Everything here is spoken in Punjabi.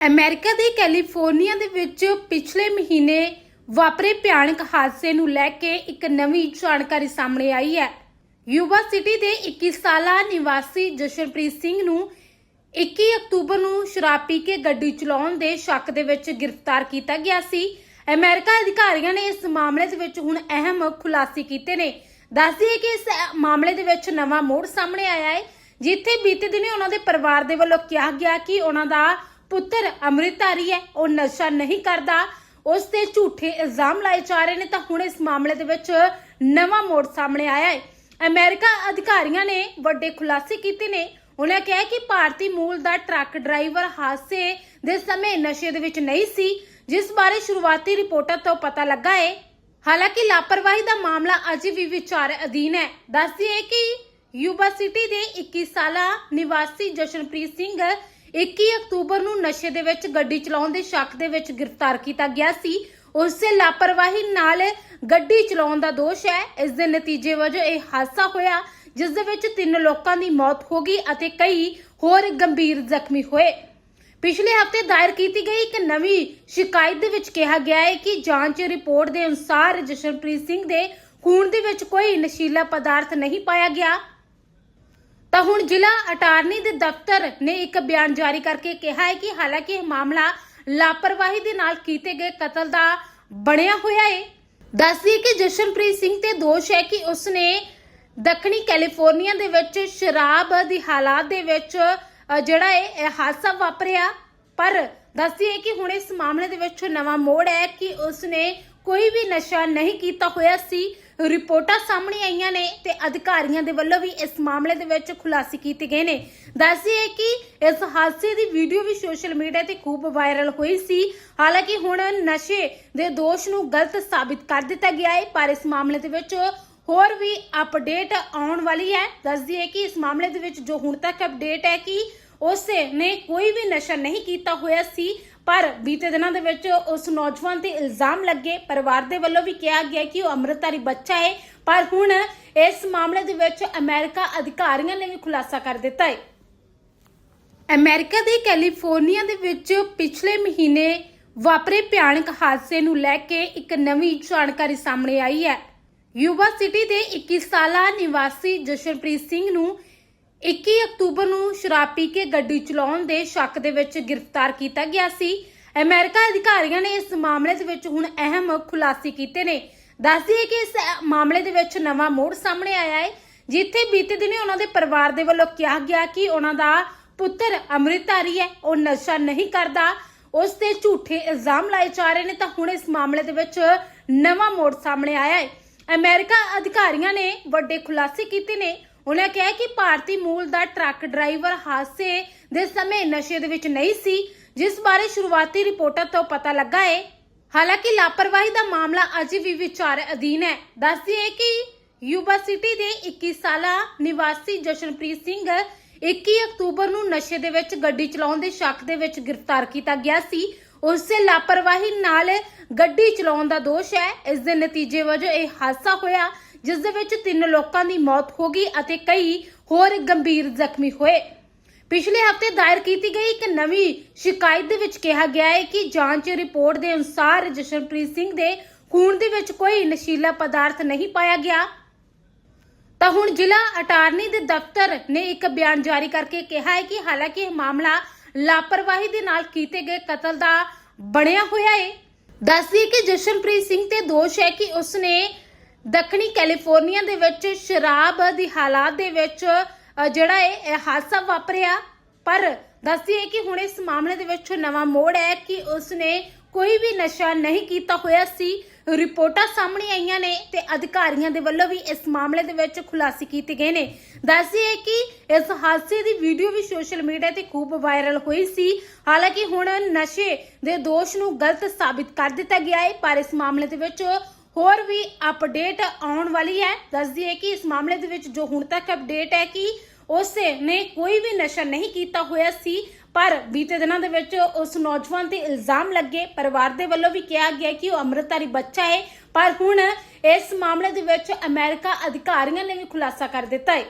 ਅਮਰੀਕਾ ਦੇ ਕੈਲੀਫੋਰਨੀਆ ਦੇ ਵਿੱਚ ਪਿਛਲੇ ਮਹੀਨੇ ਵਾਪਰੇ ਭਿਆਨਕ ਹਾਦਸੇ ਨੂੰ ਲੈ ਕੇ ਇੱਕ ਨਵੀਂ ਜਾਣਕਾਰੀ ਸਾਹਮਣੇ ਆਈ ਹੈ। ਯੂਬਾ ਸਿਟੀ ਦੇ 21 ਸਾਲਾ ਨਿਵਾਸੀ ਜਸ਼ਨਪ੍ਰੀਤ ਸਿੰਘ ਨੂੰ 21 ਅਕਤੂਬਰ ਨੂੰ ਸ਼ਰਾਬ ਪੀ ਕੇ ਗੱਡੀ ਚਲਾਉਣ ਦੇ ਸ਼ੱਕ ਦੇ ਵਿੱਚ ਗ੍ਰਿਫਤਾਰ ਕੀਤਾ ਗਿਆ ਸੀ। ਅਮਰੀਕਾ ਅਧਿਕਾਰੀਆਂ ਨੇ ਇਸ ਮਾਮਲੇ ਦੇ ਵਿੱਚ ਹੁਣ ਅਹਿਮ ਖੁਲਾਸੇ ਕੀਤੇ ਨੇ। ਦੱਸਦੀ ਹੈ ਕਿ ਇਸ ਮਾਮਲੇ ਦੇ ਵਿੱਚ ਨਵਾਂ ਮੋੜ ਸਾਹਮਣੇ ਆਇਆ ਹੈ, ਜਿੱਥੇ ਬੀਤੇ ਦਿਨੇ ਉਹਨਾਂ ਦੇ ਪਰਿਵਾਰ ਦੇ ਵੱਲੋਂ ਕਿਹਾ ਗਿਆ ਕਿ ਉਹਨਾਂ ਦਾ ਪੁੱਤਰ ਅੰਮ੍ਰਿਤਧਾਰੀ ਹੈ, ਉਹ ਨਸ਼ਾ ਨਹੀਂ ਕਰਦਾ। ਉਸ ਤੇ ਝੂਠੇ ਇਲਜ਼ਾਮ ਲਾਏ ਜਾ ਰਹੇ ਨੇ ਤਾਂ ਹੁਣ ਇਸ ਮਾਮਲੇ ਦੇ ਵਿੱਚ ਨਵਾਂ ਮੋੜ ਸਾਹਮਣੇ ਆਇਆ ਹੈ। ਅਮਰੀਕਾ ਅਧਿਕਾਰੀਆਂ ਨੇ ਵੱਡੇ ਖੁਲਾਸੇ ਕੀਤੇ ਨੇ। ਉਹਨਾਂ ਕਿਹਾ ਕਿ ਭਾਰਤੀ ਮੂਲ ਦਾ ਟਰੱਕ ਡਰਾਈਵਰ ਹਾਦਸੇ ਦੇ ਸਮੇਂ ਨਸ਼ੇ ਦੇ ਵਿੱਚ ਨਹੀਂ ਸੀ, ਜਿਸ ਬਾਰੇ ਸ਼ੁਰੂਆਤੀ ਰਿਪੋਰਟਾਂ ਤੋਂ ਪਤਾ ਲੱਗਾ ਹੈ। ਹਾਲਾਂਕਿ ਲਾਪਰਵਾਹੀ ਦਾ ਮਾਮਲਾ ਅਜੇ ਵੀ ਵਿਚਾਰ ਅਧੀਨ ਹੈ। ਦੱਸਦੀ ਹੈ ਕਿ ਯੂਬਾ ਸਿਟੀ ਦੇ 21 ਸਾਲਾ ਨਿਵਾਸੀ ਜਸ਼ਨਪ੍ਰੀਤ ਸਿੰਘ 21 ਅਕਤੂਬਰ ਨੂੰ ਨਸ਼ੇ ਦੇ ਵਿੱਚ ਗੱਡੀ ਚਲਾਉਣ ਦੇ ਸ਼ੱਕ ਦੇ ਵਿੱਚ ਗ੍ਰਿਫਤਾਰ ਕੀਤਾ ਗਿਆ ਸੀ। ਉਸ ਦੇ ਲਾਪਰਵਾਹੀ ਨਾਲ ਗੱਡੀ ਚਲਾਉਣ ਦਾ ਦੋਸ਼ ਹੈ। ਇਸ ਦੇ ਨਤੀਜੇ ਵਜੋਂ ਇਹ ਹਾਦਸਾ ਹੋਇਆ, ਜਿਸ ਦੇ ਵਿੱਚ ਤਿੰਨ ਲੋਕਾਂ ਦੀ ਮੌਤ ਹੋ ਗਈ ਅਤੇ ਕਈ ਹੋਰ ਗੰਭੀਰ ਜ਼ਖਮੀ ਹੋਏ। ਪਿਛਲੇ ਹਫ਼ਤੇ ਦਾਇਰ ਕੀਤੀ ਗਈ ਇੱਕ ਨਵੀਂ ਸ਼ਿਕਾਇਤ ਦੇ ਵਿੱਚ ਕਿਹਾ ਗਿਆ ਹੈ ਕਿ ਜਾਂਚ ਰਿਪੋਰਟ ਦੇ ਅਨੁਸਾਰ ਜਸ਼ਨਪ੍ਰੀਤ ਸਿੰਘ ਦੇ ਖੂਨ ਦੇ ਵਿੱਚ ਕੋਈ ਨਸ਼ੀਲਾ ਪਦਾਰਥ ਨਹੀਂ ਪਾਇਆ ਗਿਆ। ਤਾਂ ਹੁਣ ਜ਼ਿਲ੍ਹਾ ਅਟਾਰਨੀ ਦੇ ਦਫ਼ਤਰ ਨੇ ਇੱਕ ਬਿਆਨ ਜਾਰੀ ਕਰਕੇ ਕਿਹਾ ਹੈ ਕਿ ਹਾਲਾਂਕਿ ਇਹ ਮਾਮਲਾ ਲਾਪਰਵਾਹੀ ਦੇ ਨਾਲ ਕੀਤੇ ਗਏ ਕਤਲ ਦਾ ਬਣਿਆ ਹੋਇਆ ਹੈ। ਦੱਸਦੀ ਕਿ ਜਸ਼ਨਪ੍ਰੀਤ ਸਿੰਘ ਤੇ ਦੋਸ਼ ਹੈ ਕਿ ਉਸਨੇ ਦੱਖਣੀ ਕੈਲੀਫੋਰਨੀਆ ਦੇ ਵਿੱਚ ਸ਼ਰਾਬ ਦੀ ਹਾਲਾਤ ਦੇ ਵਿੱਚ ਜਿਹੜਾ ਇਹ ਇਹ ਹਾਦਸਾ ਵਾਪਰਿਆ। ਪਰ ਦੱਸਦੀ ਹੈ ਕਿ ਹੁਣ ਇਸ ਮਾਮਲੇ ਦੇ ਵਿੱਚ ਨਵਾਂ ਮੋੜ ਹੈ ਕਿ ਉਸਨੇ ਕੋਈ ਵੀ ਨਸ਼ਾ ਨਹੀਂ ਕੀਤਾ ਹੋਇਆ ਸੀ। ਰਿਪੋਰਟਾਂ ਸਾਹਮਣੇ ਆਈਆਂ ਨੇ ਤੇ ਅਧਿਕਾਰੀਆਂ ਦੇ ਵੱਲੋਂ ਵੀ ਇਸ ਮਾਮਲੇ ਦੇ ਵਿੱਚ ਖੁਲਾਸੇ ਕੀਤੇ ਗਏ ਨੇ। ਦੱਸਦੀ ਕਿ ਇਸ ਹਾਦਸੇ ਦੀ ਵੀਡੀਓ ਵੀ ਸੋਸ਼ਲ ਮੀਡੀਆ ਤੇ ਖੂਬ ਵਾਇਰਲ ਹੋਈ ਸੀ। ਹਾਲਾਂਕਿ ਹੁਣ ਨਸ਼ੇ ਦੇ ਦੋਸ਼ ਨੂੰ ਗਲਤ ਸਾਬਿਤ ਕਰ ਦਿੱਤਾ ਗਿਆ ਹੈ, ਪਰ ਇਸ ਮਾਮਲੇ ਦੇ ਵਿੱਚ ਹੋਰ ਵੀ ਅਪਡੇਟ ਆਉਣ ਵਾਲੀ ਹੈ। ਦੱਸਦੀ ਹੈ ਕਿ ਇਸ ਮਾਮਲੇ ਦੇ ਵਿੱਚ ਜੋ ਹੁਣ ਤੱਕ ਅਪਡੇਟ ਹੈ ਕਿ ਉਸੇ ਨੇ ਕੋਈ ਵੀ ਨਸ਼ਾ ਨਹੀਂ ਕੀਤਾ ਹੋਇਆ ਸੀ, ਪਰ ਬੀਤੇ ਦਿਨਾਂ ਦੇ ਵਿੱਚ ਉਸ ਨੌਜਵਾਨ ਤੇ ਇਲਜ਼ਾਮ ਲੱਗੇ। ਪਰਿਵਾਰ ਦੇ ਵੱਲੋਂ ਵੀ ਕਿਹਾ ਗਿਆ ਕਿ ਉਹ ਅੰਮ੍ਰਿਤਧਾਰੀ ਬੱਚਾ ਹੈ, ਪਰ ਹੁਣ ਇਸ ਮਾਮਲੇ ਦੇ ਵਿੱਚ ਅਮਰੀਕਾ ਅਧਿਕਾਰੀਆਂ ਨੇ ਵੀ ਖੁਲਾਸਾ ਕਰ ਦਿੱਤਾ ਹੈ। ਅਮਰੀਕਾ ਦੇ ਕੈਲੀਫੋਰਨੀਆ ਦੇ ਵਿੱਚ ਪਿਛਲੇ ਮਹੀਨੇ ਵਾਪਰੇ ਭਿਆਨਕ ਹਾਦਸੇ ਨੂੰ ਲੈ ਕੇ ਇੱਕ ਨਵੀਂ ਜਾਣਕਾਰੀ ਸਾਹਮਣੇ ਆਈ ਹੈ। ਯੂਬਾ ਸਿਟੀ ਦੇ 21 ਸਾਲਾ ਨਿਵਾਸੀ ਜਸ਼ਨਪ੍ਰੀਤ ਸਿੰਘ ਨੂੰ 21 ਅਕਤੂਬਰ ਨੂੰ ਸ਼ਰਾਬ ਪੀ ਕੇ ਗੱਡੀ ਚਲਾਉਣ ਦੇ ਸ਼ੱਕ ਦੇ ਵਿੱਚ ਗ੍ਰਿਫਤਾਰ ਕੀਤਾ ਗਿਆ ਸੀ। ਅਮਰੀਕਾ ਅਧਿਕਾਰੀਆਂ ਨੇ ਇਸ ਮਾਮਲੇ ਦੇ ਵਿੱਚ ਹੁਣ ਅਹਿਮ ਖੁਲਾਸੇ ਕੀਤੇ ਨੇ। ਦੱਸਦੀ ਕਿ ਇਸ ਮਾਮਲੇ ਦੇ ਵਿੱਚ ਨਵਾਂ ਮੋੜ ਸਾਹਮਣੇ ਆਇਆ ਹੈ, ਜਿੱਥੇ ਬੀਤੇ ਦਿਨੇ ਉਹਨਾਂ ਦੇ ਪਰਿਵਾਰ ਦੇ ਵੱਲੋਂ ਕਿਹਾ ਗਿਆ ਕਿ ਉਹਨਾਂ ਦਾ ਪੁੱਤਰ ਅੰਮ੍ਰਿਤਧਾਰੀ ਹੈ, ਉਹ ਨਸ਼ਾ ਨਹੀਂ ਕਰਦਾ, ਉਸ ਤੇ ਝੂਠੇ ਇਲਜ਼ਾਮ ਲਾਏ ਜਾ ਰਹੇ ਨੇ ਤਾਂ ਹੁਣ ਇਸ ਮਾਮਲੇ ਦੇ ਵਿੱਚ ਨਵਾਂ ਮੋੜ ਸਾਹਮਣੇ ਆਇਆ ਹੈ। ਅਮਰੀਕਾ ਅਧਿਕਾਰੀਆਂ ਨੇ ਵੱਡੇ ਖੁਲਾਸੇ ਕੀਤੇ ਨੇ। ਉਹਨਾਂ ਕਿਹਾ ਕਿ ਭਾਰਤੀ ਮੂਲ ਦਾ ਟਰੱਕ ਡਰਾਈਵਰ ਹਾਦਸੇ ਦੇ ਸਮੇਂ ਨਸ਼ੇ ਦੇ ਵਿੱਚ ਨਹੀਂ ਸੀ, ਜਿਸ ਬਾਰੇ ਸ਼ੁਰੂਆਤੀ ਰਿਪੋਰਟਾਂ ਤੋਂ ਪਤਾ ਲੱਗਾ ਹੈ ਹਾਲਾਂਕਿ ਲਾਪਰਵਾਹੀ ਦਾ ਮਾਮਲਾ ਅਜੇ ਵੀ ਵਿਚਾਰ ਅਧੀਨ ਹੈ। ਦੱਸਦੀ ਹੈ ਕਿ ਯੂਬਾ ਸਿਟੀ ਦੇ 21 ਸਾਲਾ ਨਿਵਾਸੀ ਜਸ਼ਨਪ੍ਰੀਤ ਸਿੰਘ 21 ਅਕਤੂਬਰ ਨੂੰ ਨਸ਼ੇ ਦੇ ਵਿੱਚ ਗੱਡੀ ਚਲਾਉਣ ਦੇ ਸ਼ੱਕ ਦੇ ਵਿੱਚ ਗ੍ਰਿਫਤਾਰ ਕੀਤਾ ਗਿਆ ਸੀ। ਉਸ ਦੇ ਲਾਪਰਵਾਹੀ ਨਾਲ ਗੱਡੀ ਚਲਾਉਣ ਦਾ ਦੋਸ਼ ਹੈ। ਇਸ ਦੇ ਨਤੀਜੇ ਵਜੋਂ ਇਹ ਹਾਦਸਾ ਹੋਇਆ ਜਿਸ ਦੇ ਵਿੱਚ ਤਿੰਨ ਲੋਕਾਂ ਦੀ ਮੌਤ ਹੋ ਗਈ ਅਤੇ ਕਈ ਹੋਰ ਗੰਭੀਰ ਜ਼ਖਮੀ ਹੋਏ। ਪਿਛਲੇ ਹਫ਼ਤੇ ਦਾਇਰ ਕੀਤੀ ਗਈ ਇੱਕ ਨਵੀਂ ਸ਼ਿਕਾਇਤ ਦੇ ਵਿੱਚ ਕਿਹਾ ਗਿਆ ਹੈ ਕਿ ਜਾਂਚ ਰਿਪੋਰਟ ਦੇ ਅਨੁਸਾਰ ਜਸ਼ਨਪ੍ਰੀਤ ਸਿੰਘ ਦੇ ਖੂਨ ਦੇ ਵਿੱਚ ਕੋਈ ਨਸ਼ੀਲਾ ਪਦਾਰਥ ਨਹੀਂ ਪਾਇਆ ਗਿਆ। ਤਾਂ ਹੁਣ ਜ਼ਿਲ੍ਹਾ ਅਟਾਰਨੀ ਦੇ ਦਫ਼ਤਰ ਨੇ ਇੱਕ ਬਿਆਨ ਜਾਰੀ ਕਰਕੇ ਕਿਹਾ ਹੈ ਕਿ ਹਾਲਾਂਕਿ ਇਹ ਮਾਮਲਾ ਲਾਪਰਵਾਹੀ ਦੇ ਨਾਲ ਕੀਤੇ ਗਏ ਕਤਲ ਦਾ ਬਣਿਆ ਹੋਇਆ ਹੈ। ਦੱਸਦੀ ਕਿ ਜਸ਼ਨਪ੍ਰੀਤ ਸਿੰਘ ਤੇ ਦੋਸ਼ ਹੈ ਕਿ ਉਸਨੇ ਦੱਖਣੀ ਕੈਲੀਫੋਰਨੀਆ ਦੇ ਵਿੱਚ ਸ਼ਰਾਬ ਦੀ ਹਾਲਾਤ ਦੇ ਵਿੱਚ ਜਿਹੜਾ ਇਹ ਹਾਦਸਾ ਵਾਪਰਿਆ। ਪਰ ਦੱਸਦੀ ਹੈ ਕਿ ਹੁਣ ਇਸ ਮਾਮਲੇ ਦੇ ਵਿੱਚ ਨਵਾਂ ਮੋੜ ਹੈ ਕਿ ਉਸਨੇ ਕੋਈ ਵੀ ਨਸ਼ਾ ਨਹੀਂ ਕੀਤਾ ਹੋਇਆ ਸੀ। ਰਿਪੋਰਟਾਂ ਸਾਹਮਣੇ ਆਈਆਂ ਨੇ ਤੇ ਅਧਿਕਾਰੀਆਂ ਦੇ ਵੱਲੋਂ ਵੀ ਇਸ ਮਾਮਲੇ ਦੇ ਵਿੱਚ ਖੁਲਾਸੇ ਕੀਤੇ ਗਏ ਨੇ। ਦੱਸਦੀ ਹੈ ਕਿ ਇਸ ਹਾਦਸੇ ਦੀ ਵੀਡੀਓ ਵੀ ਸੋਸ਼ਲ ਮੀਡੀਆ ਤੇ ਖੂਬ ਵਾਇਰਲ ਹੋਈ ਸੀ। ਹਾਲਾਂਕਿ ਹੁਣ ਨਸ਼ੇ ਦੇ ਦੋਸ਼ ਨੂੰ ਗਲਤ ਸਾਬਿਤ ਕਰ ਦਿੱਤਾ ਗਿਆ ਹੈ, ਪਰ ਇਸ ਮਾਮਲੇ ਦੇ ਵਿੱਚ ਹੋਰ ਵੀ ਅਪਡੇਟ ਆਉਣ ਵਾਲੀ ਹੈ। ਦੱਸਦੀ ਹੈ ਕਿ ਇਸ ਮਾਮਲੇ ਦੇ ਵਿੱਚ ਜੋ ਹੁਣ ਤੱਕ ਅਪਡੇਟ ਹੈ ਕਿ ਉਸੇ ਨੇ ਕੋਈ ਵੀ ਨਸ਼ਾ ਨਹੀਂ ਕੀਤਾ ਹੋਇਆ ਸੀ, ਪਰ ਬੀਤੇ ਦਿਨਾਂ ਦੇ ਵਿੱਚ ਉਸ ਨੌਜਵਾਨ ਤੇ ਇਲਜ਼ਾਮ ਲੱਗੇ। ਪਰਿਵਾਰ ਦੇ ਵੱਲੋਂ ਵੀ ਕਿਹਾ ਗਿਆ ਕਿ ਉਹ ਅੰਮ੍ਰਿਤਧਾਰੀ ਬੱਚਾ ਹੈ, ਪਰ ਹੁਣ ਇਸ ਮਾਮਲੇ ਦੇ ਵਿੱਚ ਅਮਰੀਕਾ ਅਧਿਕਾਰੀਆਂ ਨੇ ਵੀ ਖੁਲਾਸਾ ਕਰ ਦਿੱਤਾ ਹੈ।